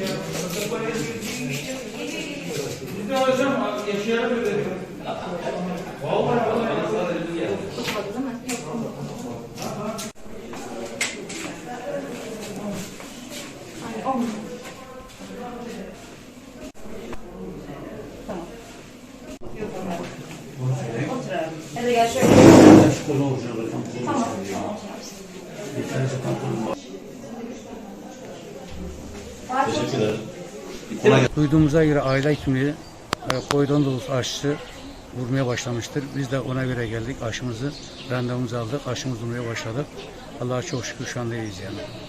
ya. Kasabayla değilmiştim. Biz de hocam yaşayarak ödedim. Vallahi vallahi. Hadi gel şöyle. Tamam. Tamam. Bir tane kolu. Duyduğumuza göre aile hekimliği e, COVID-19 aşısı vurmaya başlamıştır. Biz de ona göre geldik. Aşımızı, randevumuzu aldık. Aşımızı vurmaya başladık. Allah'a çok şükür şu anda iyiyiz yani.